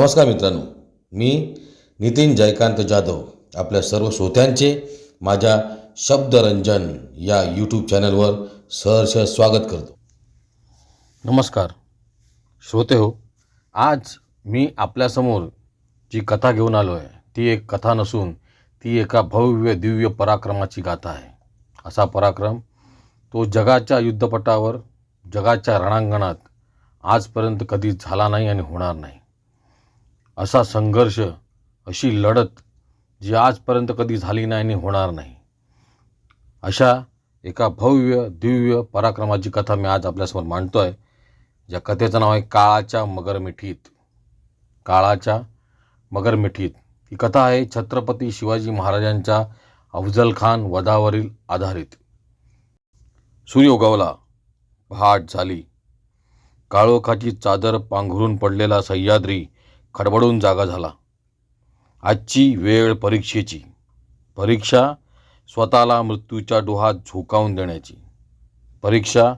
नमस्कार मित्रांनो. मी नितीन जयकांत जाधव आपल्या सर्व श्रोत्यांचे माझ्या शब्दरंजन या यूट्यूब चॅनलवर सहर्ष स्वागत करतो. नमस्कार. श्रोते हो आज मी आपल्यासमोर जी कथा घेऊन आलो आहे ती एक कथा नसून ती एका भव्य दिव्य पराक्रमाची गाथा आहे. असा पराक्रम तो जगाच्या युद्धपटावर जगाच्या रणांगणात आजपर्यंत कधी झाला नाही आणि होणार नाही. असा संघर्ष अशी लढत जी आजपर्यंत कधी झाली नाही आणि होणार नाही. अशा एका भव्य दिव्य पराक्रमाची कथा मी आज आपल्यासमोर मांडतो आहे ज्या कथेचं नाव आहे काळाच्या मगरमिठीत. काळाच्या मगरमिठीत. ही कथा आहे छत्रपती शिवाजी महाराजांच्या अफजल खान वधावरील आधारित. सूर्य उगवला पहाट झाली. काळोखाची चादर पांघरून पडलेला सह्याद्री खडबडून जागा झाला. आजची वेळ परीक्षेची. परीक्षा स्वतःला मृत्यूच्या डोहात झोकावून देण्याची. परीक्षा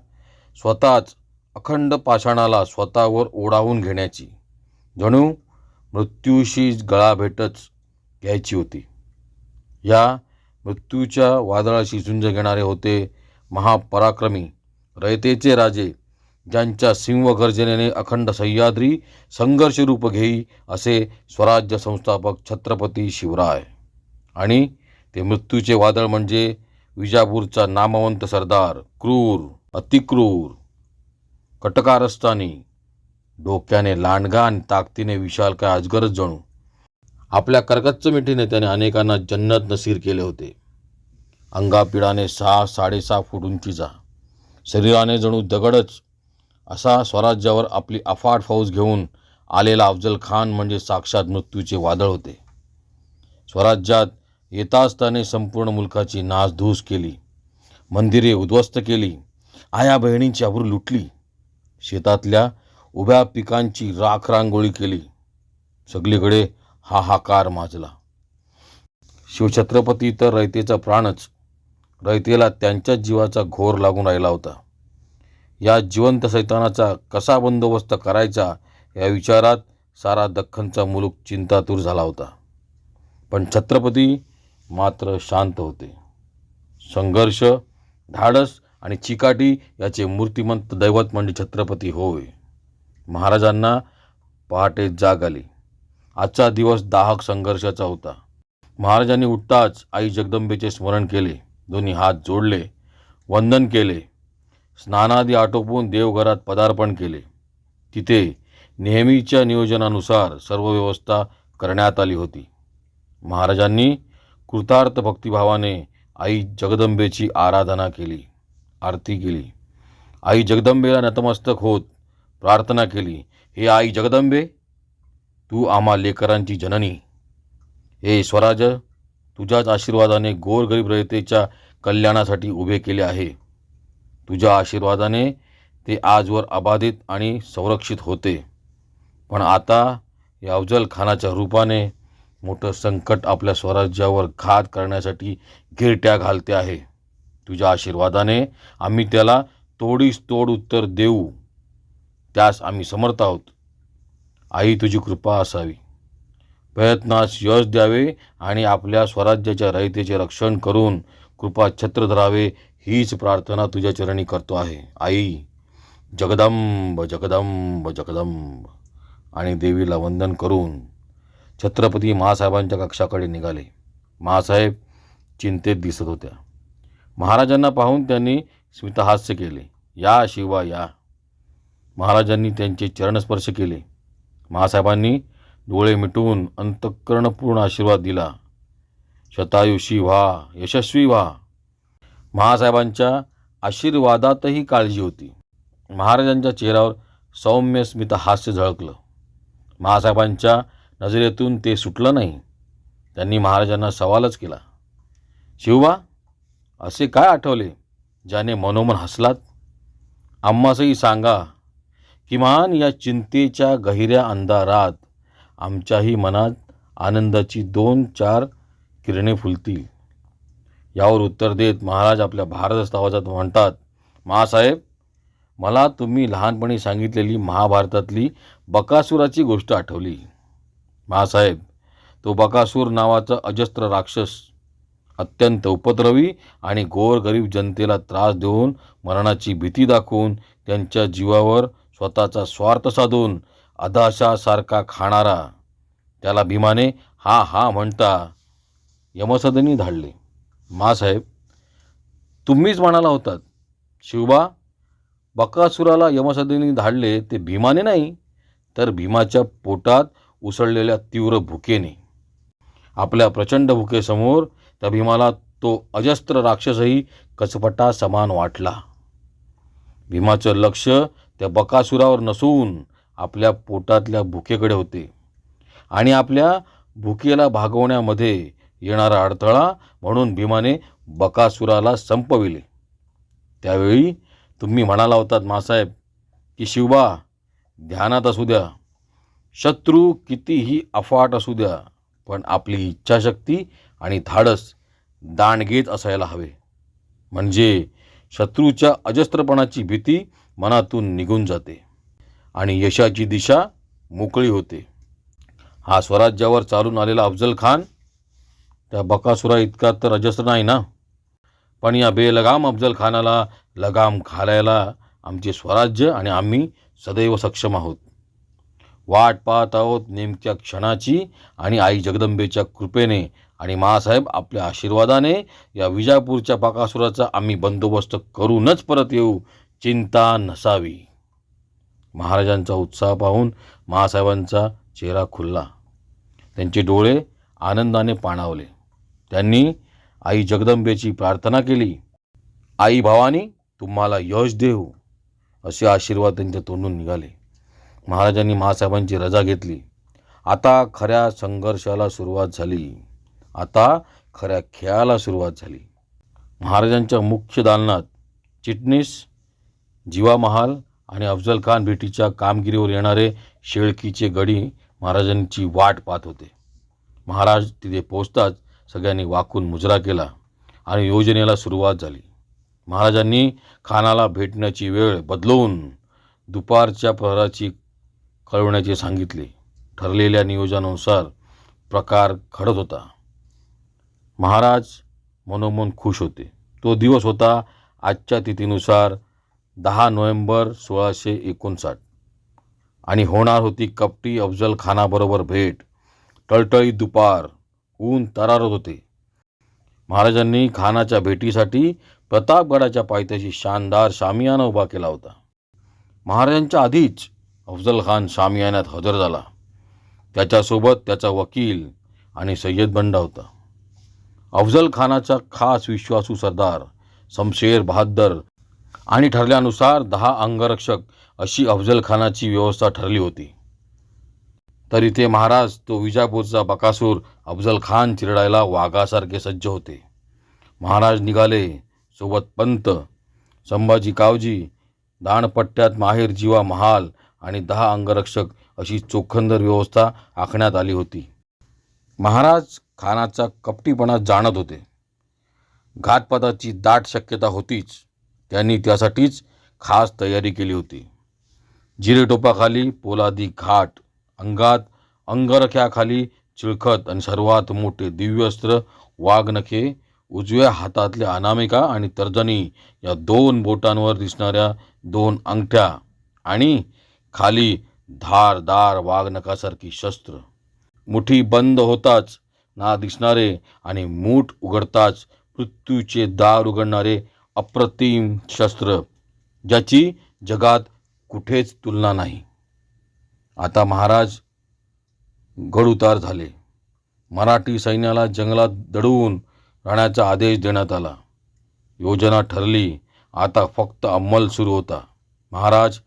स्वतःच अखंड पाषाणाला स्वतःवर ओढावून घेण्याची. जणू मृत्यूशी गळा भेटच घ्यायची होती. या मृत्यूच्या वादळाशी झुंज घेणारे होते महापराक्रमी रयतेचे राजे ज्यांच्या सिंहगर्जनेने अखंड सह्याद्री संघर्षरूप घेई असे स्वराज्य संस्थापक छत्रपती शिवराय. आणि ते मृत्यूचे वादळ म्हणजे विजापूरचा नामवंत सरदार क्रूर अतिक्रूर कटकारस्थानी. डोक्याने लांडगा आणि ताकदीने विशाल काय अजगरच जणू. आपल्या कर्कच्च मिठीने त्याने अनेकांना जन्नत नसीर केले होते. अंगापिडाने सहा साडेसहा फूट उंचीचा. शरीराने जणू दगडच असा स्वराज्यावर आपली अफाट फौज घेऊन आलेला अफजल खान म्हणजे साक्षात मृत्यूचे वादळ होते. स्वराज्यात येताच त्याने संपूर्ण मुलकाची नासधूस केली. मंदिरे उद्ध्वस्त केली. आया बहिणींची अब्रू लुटली. शेतातल्या उभ्या पिकांची राख रांगोळी केली. सगळीकडे हाहाकार माजला. शिवछत्रपती तर रयतेचा प्राणच. रयतेला त्यांच्याच जीवाचा घोर लागून राहिला होता. या जिवंत सैतानाचा कसा बंदोबस्त करायचा या विचारात सारा दख्खनचा मुलूक चिंतातूर झाला होता. पण छत्रपती मात्र शांत होते. संघर्ष धाडस आणि चिकाटी याचे मूर्तिमंत दैवत म्हणजे छत्रपती होय. महाराजांना पहाटे जाग आली. आजचा दिवस दाहक संघर्षाचा होता. महाराजांनी उठताच आई जगदंबेचे स्मरण केले. दोन्ही हात जोडले. वंदन केले. स्नानादी आटोपून देवघरात पदार्पण केले. तिथे नेहमीच्या नियोजनानुसार सर्व व्यवस्था करण्यात आली होती. महाराजांनी कृतार्थ भक्तिभावाने आई जगदंबेची आराधना केली आरती केली. आई जगदंबेला नतमस्तक होत प्रार्थना केली हे आई जगदंबे तू आम्हा लेकरांची जननी. हे स्वराज तुझ्याच आशीर्वादाने गोरगरीब रयतेच्या कल्याणासाठी उभे केले आहे. तुझ्या आशीर्वादाने ते आजवर अबाधित आणि संरक्षित होते. पण आता या अफजल खानाच्या रूपाने मोठं संकट आपल्या स्वराज्यावर घात करण्यासाठी गिरट्या घालते आहे. तुझ्या आशीर्वादाने आम्ही त्याला तोडीस तोड उत्तर देऊ. त्यास आम्ही समर्थ आहोत. आई तुझी कृपा असावी. प्रयत्नास यश द्यावे आणि आपल्या स्वराज्याच्या रयतेचे रक्षण करून कृपा छत्र धरावे हीच प्रार्थना तुझ्या चरणी करतो आहे. आई जगदंब जगदंब जगदंब. आणि देवीला वंदन करून छत्रपती महासाहेबांच्या कक्षाकडे निघाले. महासाहेब चिंतेत दिसत होत्या. महाराजांना पाहून त्यांनी स्मितहास्य केले. या शिवा या. महाराजांनी त्यांचे चरणस्पर्श केले. महासाहेबांनी डोळे मिटवून अंतःकरणपूर्ण आशीर्वाद दिला. शतायुषी व्हा यशस्वी व्हा. महासाहेबांच्या आशीर्वादातही काळजी होती. महाराजांच्या चेहऱ्यावर सौम्य स्मित हास्य झळकलं. महासाहेबांच्या नजरेतून ते सुटलं नाही. त्यांनी महाराजांना सवालच केला. शिवबा असे काय आठवले ज्याने मनोमन हसलात? आम्हासही सांगा किमान या चिंतेच्या गहिऱ्या अंधारात आमच्याही मनात आनंदाची दोन चार किरणे फुलतील. यावर उत्तर देत महाराज आपल्या भारदस्त आवाजात म्हणतात महासाहेब मला तुम्ही लहानपणी सांगितलेली महाभारतातली बकासुराची गोष्ट आठवली. महासाहेब तो बकासूर नावाचा अजस्त्र राक्षस अत्यंत उपद्रवी आणि गोरगरीब जनतेला त्रास देऊन मरणाची भीती दाखवून त्यांच्या जीवावर स्वतःचा स्वार्थ साधून अदाशासारखा खाणारा त्याला भीमाने हा हा म्हणता यमसदनी धाडले. महासाहेब तुम्हीच म्हणाला होतात शिवबा बकासुराला यमसदनी धाडले ते भीमाने नाही तर भीमाच्या पोटात उसळलेल्या तीव्र भुकेने. आपल्या प्रचंड भुकेसमोर त्या भीमाला तो अजस्त्र राक्षसही कचपटा समान वाटला. भीमाचं लक्ष त्या बकासुरावर नसून आपल्या पोटातल्या भुकेकडे होते आणि आपल्या भुकेला भागवण्यामध्ये येणारा अडथळा म्हणून भीमाने बकासुराला संपविले. त्यावेळी तुम्ही म्हणाला होतात मासाहेब की शिवबा ध्यानात असू द्या. शत्रू कितीही अफाट असू द्या पण आपली इच्छाशक्ती आणि धाडस दांडगेत असायला हवे. म्हणजे शत्रूच्या अजस्त्रपणाची भीती मनातून निघून जाते आणि यशाची दिशा मोकळी होते. हा स्वराज्यावर चालून आलेला अफजल खान त्या बकासुरा इतका तर अजस्त्र नाही ना? पण या बेलगाम अफजल खानाला लगाम घालायला आमचे स्वराज्य आणि आम्ही सदैव सक्षम आहोत. वाट पाहत आहोत नेमक्या क्षणाची आणि आई जगदंबेच्या कृपेने आणि माँसाहेब आपल्या आशीर्वादाने या विजापूरच्या बकासुराचा आम्ही बंदोबस्त करूनच परत येऊ चिंता नसावी. महाराजांचा उत्साह पाहून महासाहेबांचा चेहरा खुलला. त्यांचे डोळे आनंदाने पाणावले. त्यांनी आई जगदंबेची प्रार्थना केली. आई भावानी तुम्हाला यश देऊ असे आशीर्वाद त्यांच्या तोंडून निघाले. महाराजांनी महासाहेबांची रजा घेतली. आता खऱ्या संघर्षाला सुरुवात झाली. आता खऱ्या खेळाला सुरुवात झाली. महाराजांच्या मुख्य दालनात चिटणीस जीवा महाल आणि अफजल खान भेटीच्या कामगिरीवर येणारे शेळकीचे गडी महाराजांची वाट पाहत होते. महाराज तिथे पोचताच सगळ्यांनी वाकून मुजरा केला आणि योजनेला सुरुवात झाली. महाराजांनी खानाला भेटण्याची वेळ बदलवून दुपारच्या प्रहराची कळवण्याचे सांगितले. ठरलेल्या नियोजनानुसार प्रकार घडत होता. महाराज मनोमन खुश होते. तो दिवस होता आजच्या तिथीनुसार दहा नोव्हेंबर सोळाशे एकोणसाठ. आणि होणार होती कपटी अफजल खानाबरोबर भेट. टळटळीत दुपार ऊन तरारत होते. महाराजांनी खानाच्या भेटीसाठी प्रतापगडाच्या पायथ्याशी शानदार शामियाना उभा केला होता. महाराजांच्या आधीच अफजल खान शामियान्यात हजर झाला. त्याच्यासोबत त्याचा वकील आणि सय्यद बंडा होता. अफजल खानाचा खास विश्वासू सरदार समशेर बहादर आणि ठरल्यानुसार दहा अंगरक्षक अशी अफजल खानाची व्यवस्था ठरली होती. तर इथे महाराज तो विजापूरचा बकासूर अफजल खान चिरडायला वाघासारखे सज्ज होते. महाराज निघाले सोबत पंत संभाजी कावजी दाणपट्ट्यात माहेर जीवा महाल आणि दहा अंगरक्षक अशी चोखंदर व्यवस्था आखण्यात आली होती. महाराज खानाचा कपटीपणा जाणत होते. घातपाताची दाट शक्यता होतीच. त्यांनी त्यासाठीच खास तयारी केली होती. जिरेटोपाखाली पोलादी घाट अंगात अंगरख्याखाली चिळखत आणि सर्वात मोठे दिव्यस्त्र वाघनखे उजव्या हातातल्या अनामिका आणि तर्जनी या दोन बोटांवर दिसणाऱ्या दोन अंगठ्या आणि खाली धारदार वाघनखासारखी शस्त्र. मुठी बंद होताच ना दिसणारे आणि मूठ उघडताच मृत्यूचे दार उघडणारे अप्रतिम शस्त्र ज्याची जगात कुठेच तुलना नाही. आता महाराज गडउतार झाले. मराठी सैन्याला जंगलात दडवून राहण्याचा आदेश देण्यात आला. योजना ठरली. आता फक्त अंमल सुरू होता. महाराज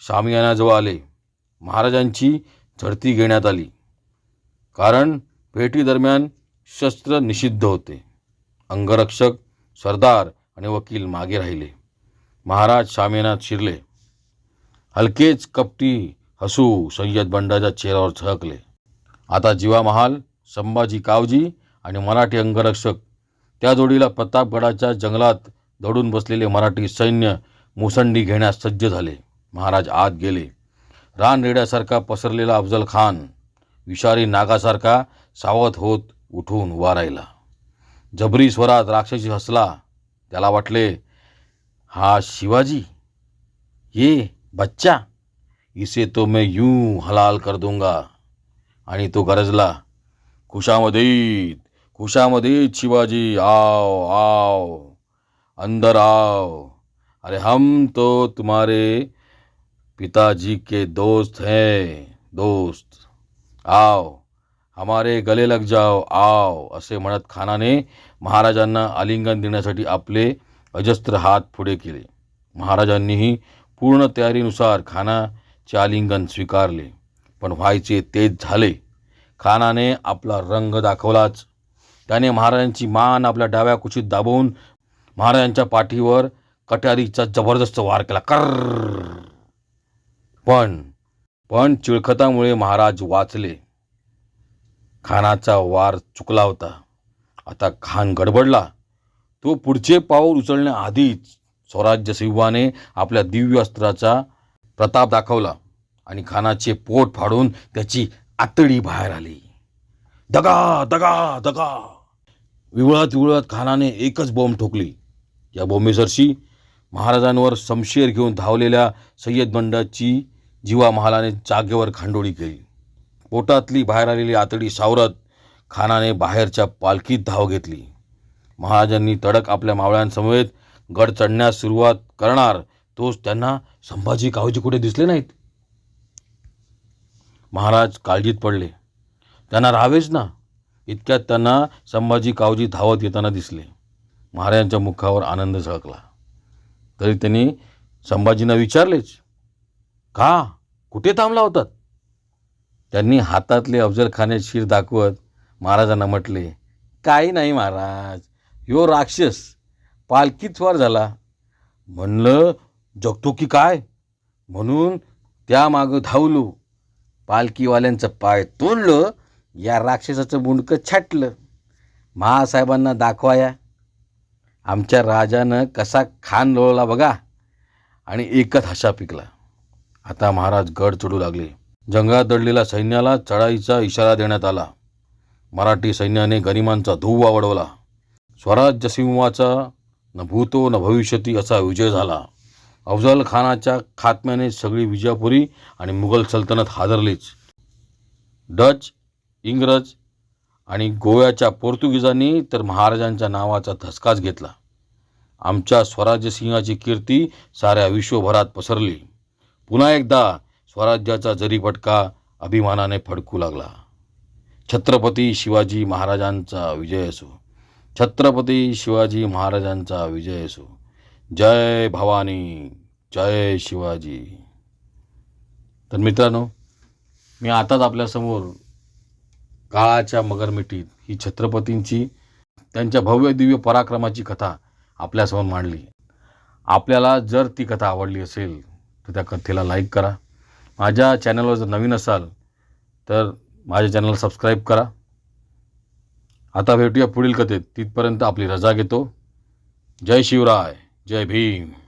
शामियानाजवळ आले. महाराजांची झडती घेण्यात आली. कारण भेटीदरम्यान शस्त्र निषिद्ध होते. अंगरक्षक सरदार आणि वकील मागे राहिले. महाराज शामियानात शिरले. हलकेच कपटी हसू सय्यद बंडाच्या चेहऱ्यावर झळकले. आता जीवा महाल संभाजी कावजी आणि मराठी अंगरक्षक. त्या जोडीला प्रतापगडाच्या जंगलात दडून बसलेले मराठी सैन्य मुसंडी घेण्यास सज्ज झाले. महाराज आत गेले. रानरेड्यासारखा पसरलेला अफजल खान विषारी नागासारखा सावध होत उठून उभा राहिला. जबरी स्वरात राक्षसी हसला. त्याला वाटले हा शिवाजी? ये बच्चा? इसे तो मैं यूं हलाल कर दूंगा. आणि तो गरजला. खुशामदीत खुशामदीत शिवाजी आओ आओ अंदर आओ. अरे हम तो तुम्हारे पिताजी के दोस्त हैं दोस्त. आओ हमारे गले लग जाओ आओ असे म्हणत खानाने महाराजांना आलिंगन देण्यासाठी आपले अजस्त्र हात पुढे केले. महाराजांनीही पूर्ण तयारीनुसार खानाचे आलिंगन स्वीकारले. पण व्हायचे तेच झाले. खानाने आपला रंग दाखवलाच. त्याने महाराजांची मान आपल्या डाव्या कुशीत दाबवून महाराजांच्या पाठीवर कट्यारीचा जबरदस्त वार केला. कर पण पण चिळखतामुळे महाराज वाचले. खानाचा वार चुकला होता. आता खान गडबडला. तो पुढचे पाऊल उचलण्याआधीच स्वराज्य सिंहाने आपल्या दिव्य अस्त्राचा प्रताप दाखवला. आणि खानाचे पोट फाडून त्याची आतडी बाहेर आली. दगा दगा दगा. विवळत विवळत खानाने एकच बॉम्ब ठोकली. या बॉम्बेसरशी महाराजांवर समशेर घेऊन धावलेल्या सय्यद बंडाची जीवा महालाने जागेवर खांडोळी केली. पोटातली बाहेर आलेली आतडी सावरत खानाने बाहेरच्या पालखीत धाव घेतली. महाराजांनी तडक आपल्या मावळ्यांसमवेत गड चढण्यास सुरुवात करणार तोच त्यांना संभाजी कावजी कुठे दिसले नाहीत? महाराज काळजीत पडले. त्यांना राहावेच ना. इतक्यात त्यांना संभाजी कावजी धावत येताना दिसले. महाराजांच्या मुखावर आनंद झळकला. तरी त्यांनी संभाजींना विचारलेच का? कुठे थांबला होतात? त्यांनी हातातले अफजलखाने शिर दाखवत महाराजांना म्हटले काही नाही महाराज यो राक्षस पालखीत स्वार झाला. म्हणलं जगतो की काय? म्हणून त्यामागं धावलो. पालखीवाल्यांचं पाय तोडलं या राक्षसाचं बुंडकं छाटलं. महासाहेबांना दाखवाया आमच्या राजानं कसा खान लोळला बघा. आणि एकच हशा पिकला. आता महाराज गड चढू लागले. जंगलात दडलेल्या सैन्याला चढाईचा इशारा देण्यात आला. मराठी सैन्याने गरिमांचा धुव्वा वडवला स्वराज्यसिंहाचा न भूतो न भविष्यती असा विजय झाला. अफजल खानाच्या खात्म्याने सगळी विजापुरी आणि मुघल सल्तनत हादरलीच. डच इंग्रज आणि गोव्याच्या पोर्तुगीजांनी तर महाराजांच्या नावाचा धसकाच घेतला. आमच्या स्वराज्यसिंहाची कीर्ती साऱ्या विश्वभरात पसरली. पुन्हा एकदा स्वराज्याचा जरीपटका अभिमानाने फडकू लागला. छत्रपती शिवाजी महाराजांचा विजय असो. छत्रपती शिवाजी महाराजांचा विजय असो. जय भवानी जय शिवाजी. तर मित्रांनो मी आताच आपल्यासमोर काळाच्या मगरमिठीत ही छत्रपतींची त्यांच्या भव्य दिव्य पराक्रमाची कथा आपल्यासमोर मांडली. आपल्याला जर ती कथा आवडली असेल तर त्या कथेला लाईक करा. माझ्या चॅनलवर जर नवीन असाल तर माझ्या चॅनलला सबस्क्राईब करा. आता भेटूया पुढील कथेत. तिथपर्यंत आपली रजा घेतो. जय शिवराय. जय भीम.